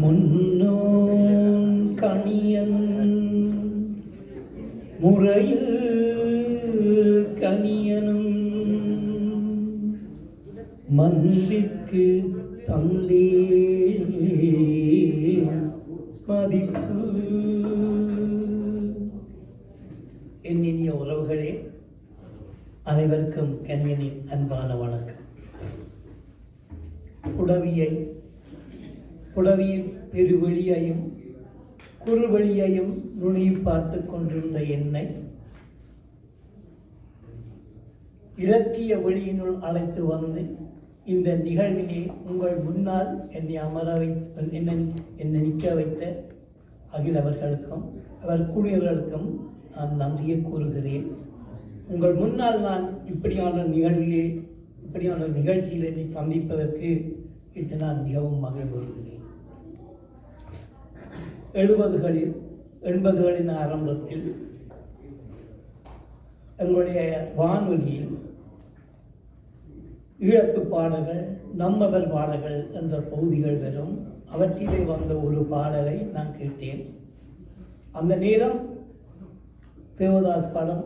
முன்னோன் கணியன் முறையில் கணியனும் மன்றிற்கு தந்தே மதிப்பு. என் இனிய உறவுகளே அனைவருக்கும் கனியனின் அன்பான வணக்கம். உடவியை புலவியின் பெருவெளியையும் குறுவெளியையும் நுனி பார்த்து கொண்டிருந்த என்னை இலக்கிய வழியினுள் அழைத்து வந்து இந்த நிகழ்விலே உங்கள் முன்னால் என்னை அமர வை என்னை என்னை நிற்க வைத்த அகில் அவர்களுக்கும் அவர் கூடியவர்களுக்கும் நான் நன்றியை கூறுகிறேன். உங்கள் முன்னால் நான் இப்படியான நிகழ்விலே இப்படியான நிகழ்ச்சியிலே சந்திப்பதற்கு இன்று நான் மிகவும் மகிழ்வுறுகிறேன். எழுபதுகளில் எண்பதுகளின் ஆரம்பத்தில் எங்களுடைய வானொலியில் ஈழத்து பாடல்கள் நம்மவர் பாடல்கள் என்ற பகுதிகள் வரும். அவற்றிலே வந்த ஒரு பாடலை நான் கேட்டேன். அந்த நேரம் தேவதாஸ் படம்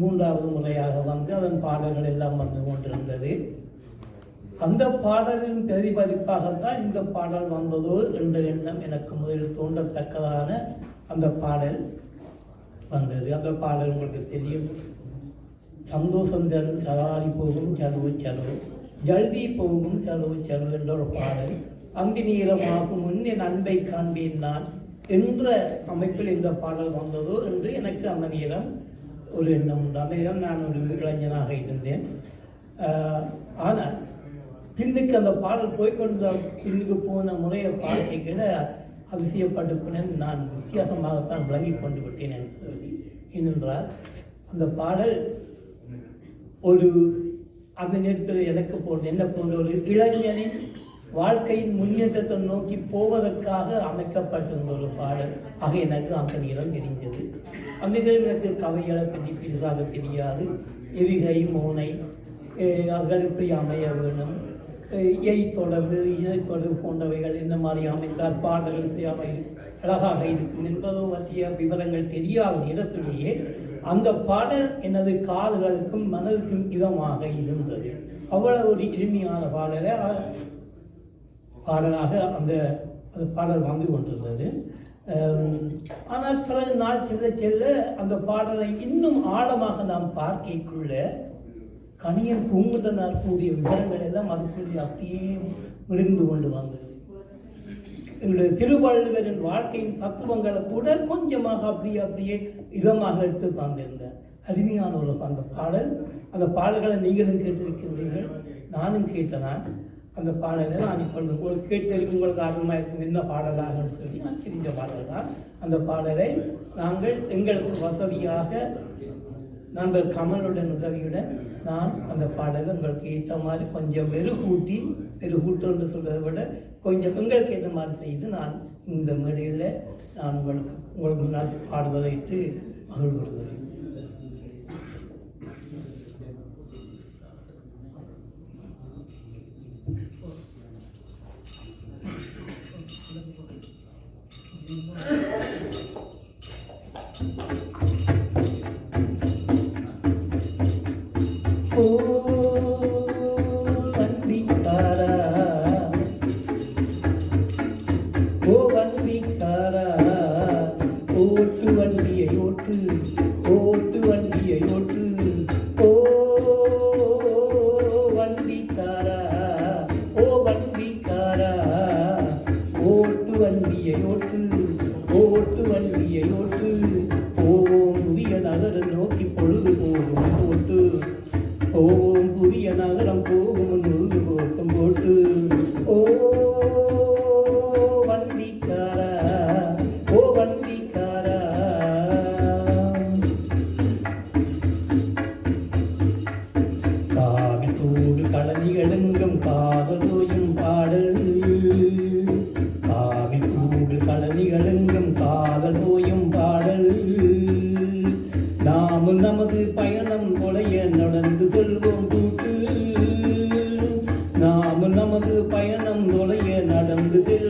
மூன்றாவது முறையாக வந்து அதன் பாடல்கள் எல்லாம் வந்து கொண்டிருந்தது. அந்த பாடலின் பிரதிபலிப்பாகத்தான் இந்த பாடல் வந்ததோ என்ற எண்ணம் எனக்கு முதலில் தோன்றத்தக்கதான அந்த பாடல் வந்தது. அந்த பாடல் உங்களுக்கு தெரியும். சந்தோஷம் தரும் சலாரி போகும் செலவு செலவு ஜல்தி போகும் செலவு செலவு என்ற ஒரு பாடல். அந்தி முன் என் அன்பை காண்பேன் நான் என்ற அமைப்பில் இந்த பாடல் வந்ததோ என்று எனக்கு அந்த நேரம் ஒரு எண்ணம் உண்டு. அந்த நேரம் நான் ஒரு இளைஞனாக இருந்தேன். ஆனால் பின்னுக்கு அந்த பாடல் போய்கொண்ட இன்னைக்கு போன முறையை பார்க்கைக்கிட கிட போனேன் நான் வித்தியாசமாகத்தான் விளங்கி கொண்டு விட்டேன் என்று சொல்லி. ஏனென்றால் அந்த பாடல் ஒரு அந்த நேரத்தில் எனக்கு போன்ற என்ன போன்ற ஒரு இளைஞனின் வாழ்க்கையின் முன்னேற்றத்தை நோக்கி போவதற்காக அமைக்கப்பட்டிருந்த ஒரு பாடல். ஆக எனக்கு அந்த நேரம் தெரிந்தது. அந்த நேரம் எனக்கு கவைகளை பற்றி பெரிதாக தெரியாது. எரிகை மோனை அவர்கள் எப்படி அமைய வேணும் இயை தொடர்பு இயை தொடர்பு போன்றவைகள் இந்த மாதிரி அமைந்தால் பாடல்கள் செய்யாமல் அழகாக இருக்கும் என்பதோ பற்றிய விவரங்கள் தெரியாத இடத்திலேயே அந்த பாடல் எனது காதுகளுக்கும் மனதுக்கும் இதமாக இருந்தது. அவ்வளவு ஒரு இனிமையான பாடலை பாடலாக அந்த பாடல் வந்து கொண்டிருந்தது. ஆனால் பிறகு நாள் செல்ல செல்ல அந்த பாடலை இன்னும் ஆழமாக நாம் பார்க்கக்குள்ள கனியன் பூங்குன்றனார் கூடிய விவரங்கள் எல்லாம் அதுக்குள்ளே அப்படியே விழுந்து கொண்டு வந்தது. எங்களுடைய திருவள்ளுவரின் வாழ்க்கையின் தத்துவங்களை கூட கொஞ்சமாக அப்படியே அப்படியே இதமாக எடுத்து தந்திருந்தார். அருமையான ஒரு அந்த பாடல். அந்த பாடல்களை நீங்களும் கேட்டிருக்கின்றீர்கள். நானும் கேட்டனான் அந்த பாடலை நான் இப்போ உங்களுக்கு கேட்டு உங்களுக்கு ஆர்வமாக இருக்கும் என்ன பாடலாகன்னு சொல்லி நான் தெரிஞ்ச பாடல் தான் அந்த பாடலை நாங்கள் எங்களுக்கு வசதியாக நண்பர் கமலுடன் உதவியுடன் நான் அந்த பாடலை உங்களுக்கு ஏற்ற மாதிரி கொஞ்சம் மெருகூட்டி மெருகூட்டுன்னு சொல்கிறத விட கொஞ்சம் உங்களுக்கு ஏற்ற மாதிரி செய்து நான் இந்த மேடையில் நான் உங்களுக்கு உங்களுக்கு முன்னால் பாடுவதைட்டு மகிழ்வுறுகிறேன் 哦 நமது பயணம் கொலைய நடந்து செல்வோம் கூட்டு. நாம் நமது பயணம் கொலைய நடந்து செல்வோம்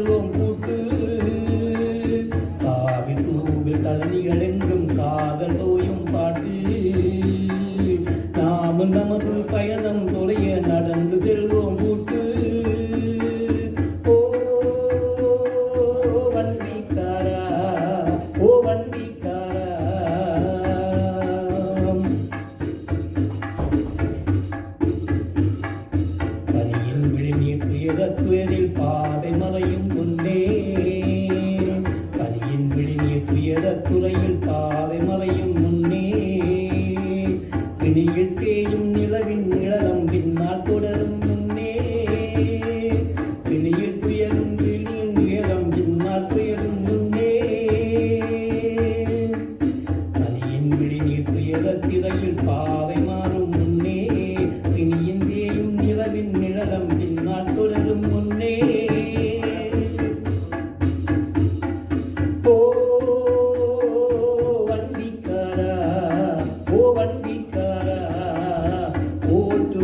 திரையில் பாதை மாறும் முன்னே தினியின் தேயும் நிலவின் நிழலம் பின்னால் தொடரும் முன்னே.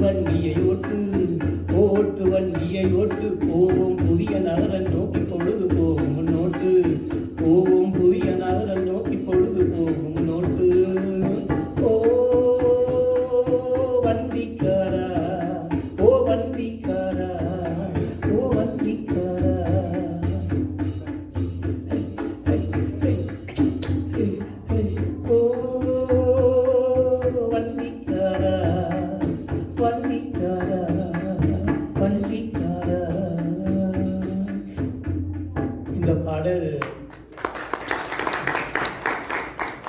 வண்டியை ஒட்டு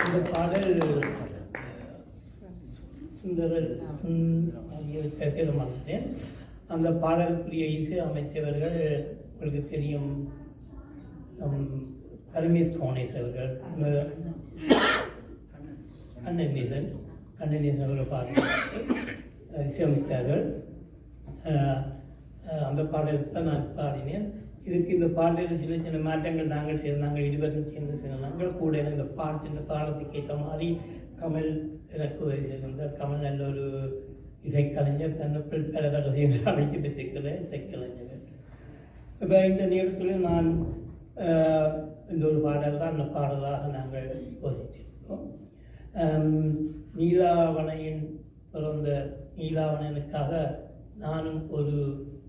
இந்த பாடல் சுந்தரர் பெருமானேன் அந்த பாடலுக்குரிய இசை அமைத்தவர்கள் உங்களுக்கு தெரியும் பரமேஷ் கவுனேஷ் அவர்கள் கண்ணநீசன் கண்ணநீசன் அவர்கள் பாடல் இசையமைத்தார்கள் அந்த பாடலுக்கு தான் நான் பாடினேன். இதுக்கு இந்த பாட்டில் சின்ன சின்ன மாற்றங்கள் நாங்கள் செய்த நாங்கள் இருவரும் சேர்ந்து செய்த நாங்கள் கூட இந்த பாட்டு இந்த தாளத்துக்கு ஏற்ற மாதிரி கமல் எனக்கு உதவி கமல் நல்ல ஒரு இசைக்கலைஞர். தன்னுக்குள் பல ரகசியங்கள் அழைத்து பெற்றிருக்கிற இசைக்கலைஞர் இப்போ இந்த நேரத்தில் நான் இந்த ஒரு பாடல் தான். அந்த பாடலாக நாங்கள் யோசிச்சிருக்கோம் நீலாவணையின் பிறந்த நீலாவணனுக்காக நானும் ஒரு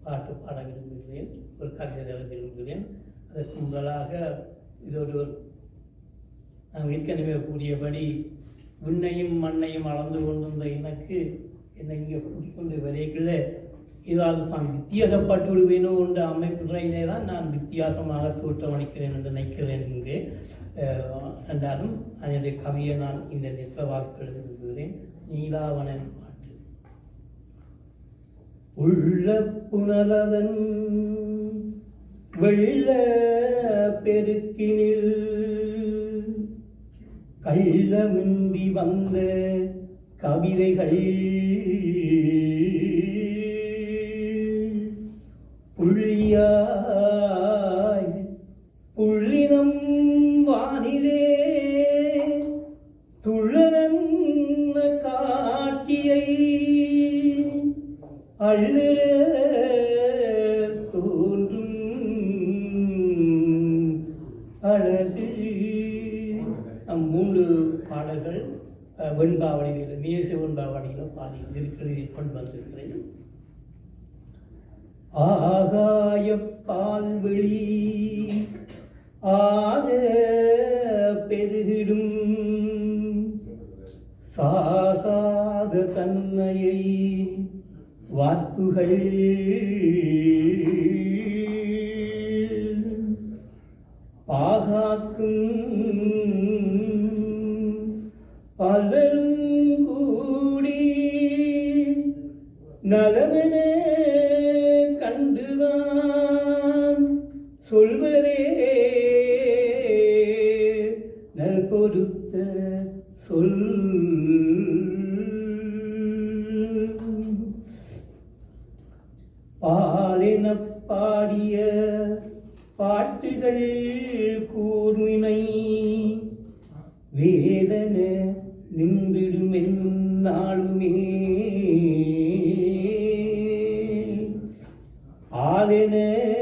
பாட்டு பாட விரும்புகிறேன். ஒரு கவிதை விரும்புகிறேன் அதற்கு முதலாக இது ஒரு நான் ஏற்கனவே கூறியபடி விண்ணையும் மண்ணையும் அளந்து கொண்டிருந்த எனக்கு என்னை இங்கே கொண்டு வரைக்குள்ள இதால் தான் வித்தியாசப்பட்டு விடுவேனோ என்ற அமைப்புகளிலே தான் நான் வித்தியாசமாக தோற்றமளிக்கிறேன் என்று நினைக்கிறேன் என்று அஹ், என்றாலும் அதனுடைய கவியை நான் இந்த நிற்க வாக்கு விரும்புகிறேன் நீலாவணன் உள்ள புனலதன் வெள்ள பெருக்கினில் கள்ள கள்ளமின்றி வந்த கவிதைகள் அழகு. நம் மூன்று பாடல்கள் அஹ், வெண்பாவடியில் மேச வெண்பாவடியில் பாடி எழுதி கொண்டு வந்திருக்கிறேன். ஆகாய பால்வெளி ஆக பெருகிடும். சாகாத தன்மையை வார்ப்புகள் நலவனே கண்டுதான் சொல்வரே நல் கொடுத்த சொல். பாலின பாடிய பாட்டுகள் கூர்மினை வேதன நின்றிடும் நாளுமே. জানি নে